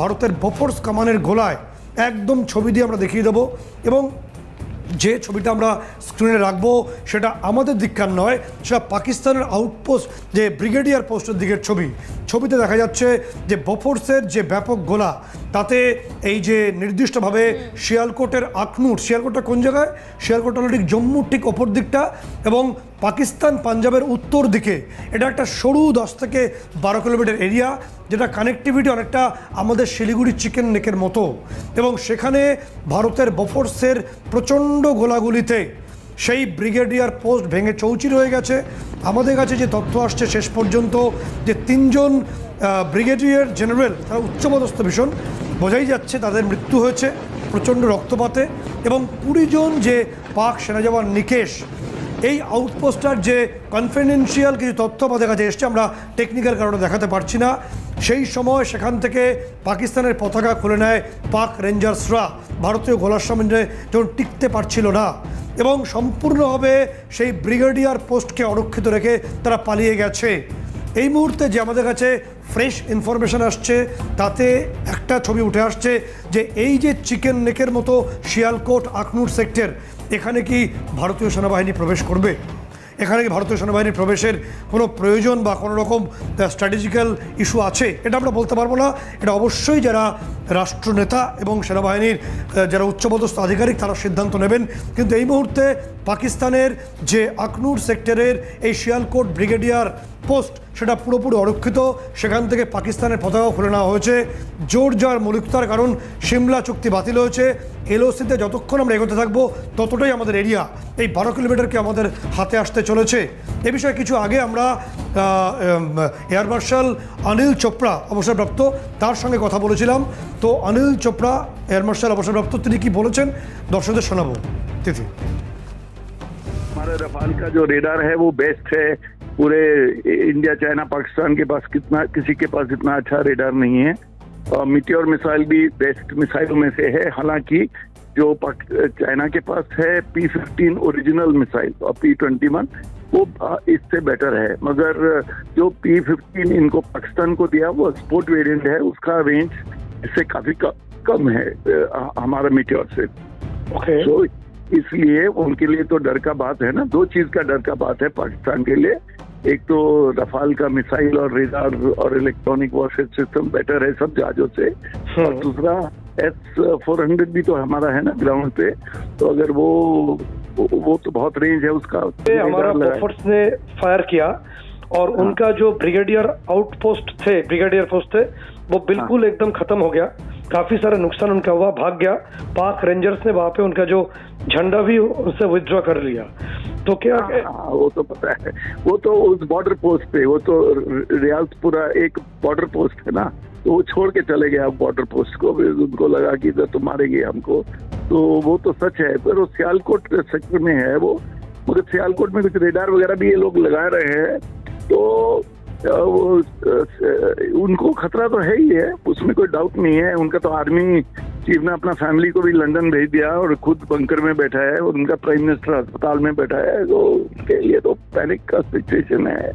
ভারতের বফোর্স কামানের গোলায় একদম ছবি দিয়ে আমরা দেখিয়ে দেবো এবং যে ছবিটা আমরা স্ক্রিনে রাখব সেটা আমাদের দিককার নয়, সেটা পাকিস্তানের আউটপোস্ট, যে ব্রিগেডিয়ার পোস্টের দিকের ছবি। ছবিতে দেখা যাচ্ছে যে বফোর্সের যে ব্যাপক গোলা তাতে এই যে নির্দিষ্টভাবে শিয়ালকোটের আখনুর শিয়ালকোটটা কোন জায়গায়? শিয়ালকোট হলো ঠিক জম্মুর ঠিক ওপর দিকটা এবং পাকিস্তান পাঞ্জাবের উত্তর দিকে। এটা একটা সরু দশ থেকে বারো কিলোমিটার এরিয়া, যেটা কানেক্টিভিটি অনেকটা আমাদের শিলিগুড়ি চিকেন নেকের মতো। এবং সেখানে ভারতের বফোর্সের প্রচণ্ড গোলাগুলিতে সেই ব্রিগেডিয়ার পোস্ট ভেঙে চৌচির হয়ে গেছে। আমাদের কাছে যে তথ্য আসছে শেষ পর্যন্ত যে তিনজন ব্রিগেডিয়ার জেনারেল, তারা উচ্চপদস্থ ভীষণ। বোঝাই যাচ্ছে তাদের মৃত্যু হয়েছে, প্রচণ্ড রক্তপাতে এবং কুড়ি জন যে পাক সেনা জওয়ান নিকেশ, এই আউটপোস্টার যে কনফিডেন্সিয়াল কিছু তথ্য আমাদের কাছে এসছে, আমরা টেকনিক্যাল কারণে দেখাতে পারছি না। সেই সময় সেখান থেকে পাকিস্তানের পতাকা খুলে নেয় পাক রেঞ্জার্সরা। ভারতীয় গোলার সামনে যখন টিকতে পারছিল না এবং সম্পূর্ণভাবে সেই ব্রিগেডিয়ার পোস্টকে অরক্ষিত রেখে তারা পালিয়ে গেছে। এই মুহূর্তে যে আমাদের কাছে ফ্রেশ ইনফরমেশন আসছে, তাতে একটা ছবি উঠে আসছে যে এই যে চিকেন নেকের মতো শিয়ালকোট আখনুর সেক্টর, এখানে কি ভারতীয় সেনাবাহিনী প্রবেশ করবে? এখানে কি ভারতীয় সেনাবাহিনীর প্রবেশের কোনো প্রয়োজন বা কোনো রকম স্ট্র্যাটেজিক্যাল ইস্যু আছে? এটা আমরা বলতে পারব না। এটা অবশ্যই যারা রাষ্ট্রনেতা এবং সেনাবাহিনীর যারা উচ্চপদস্থ আধিকারিক, তারা সিদ্ধান্ত নেবেন। কিন্তু এই মুহূর্তে পাকিস্তানের যে আখনুর সেক্টরের এই শিয়ালকোট ব্রিগেডিয়ার পোস্ট, সেটা পুরোপুরি অরক্ষিত। সেখান থেকে পাকিস্তানের পতাকাও খুলে নেওয়া হয়েছে। জোর যার মৌলিকতার কারণ সিমলা চুক্তি বাতিল হয়েছে। এলওসিতে যতক্ষণ আমরা এগোতে থাকব, ততটাই আমাদের এরিয়া এই বারো কিলোমিটারকে আমাদের হাতে আসতে চলেছে। এ বিষয়ে কিছু আগে আমরা এয়ার মার্শাল অনিল চোপড়া অবসরপ্রাপ্ত, তার সঙ্গে কথা বলেছিলাম। তো অনিল চোপড়া, এয়ার মার্শাল অবসরপ্রাপ্ত, তিনি কি বলেছেন? দর্শকদের শোনাবো। তিথি। हमारे रफाल का जो रेडार है वो बेस्ट है। पूरे इंडिया चाइना पाकिस्तान के पास कितना किसी के पास इतना अच्छा रेडार नहीं है। और मिट्योर मिसाइल भी बेस्ट मिसाइलों में से है। हालाँकि जो चाइना के पास है पी फिफ्टीन ओरिजिनल मिसाइल और पी ट्वेंटी वन वो इससे बेटर है। मगर जो पी फिफ्टीन इनको पाकिस्तान को दिया वो स्पोर्ट वेरिएंट है। उसका रेंज इससे काफ़ी कम है हमारा मिट्योर से। ওকে तो इसलिए उनके लिए तो डर का बात है ना। दो चीज़ का डर का बात है पाकिस्तान के लिए। एक तो रफाल का मिसाइल और रेडार और इलेक्ट्रॉनिक वॉरफेयर सिस्टम बेटर है सब जहाजों से। और दूसरा एस फोर हंड्रेड भी तो हमारा है ना ग्राउंड पे। तो अगर वो वो तो बहुत रेंज है उसका। हमारा। बफर्स ने फायर किया और हाँ। उनका जो ब्रिगेडियर आउटपोस्ट थे ब्रिगेडियर पोस्ट थे वो बिल्कुल हाँ। एकदम खत्म हो गया। काफ़ी सारा नुकसान उनका हुआ भाग गया। पाक रेंजर्स ने वहाँ पे उनका जो झंडा भी उनसे विथड्रॉ कर लिया। तो क्या हाँ, वो तो पता है। वो तो उस बॉर्डर पोस्ट पे वो तो रियाजपुरा एक बॉर्डर पोस्ट है ना? तो वो छोड़ के चले गए बॉर्डर पोस्ट को उनको लगा कि इधर तो मारेंगे हमको। तो वो तो सच है पर वो सियालकोट सेक्टर में है वो। मगर सियालकोट में कुछ रेडार वगैरह भी ये लोग लगा रहे हैं। तो वो उनको खतरा तो है ही है, उसमें कोई डाउट नहीं है। उनका तो आर्मी चीफ ने अपना फैमिली को भी लंदन भेज दिया और खुद बंकर में बैठा है और उनका प्राइम मिनिस्टर अस्पताल में बैठा है तो उनके लिए तो पैनिक का सिचुएशन है।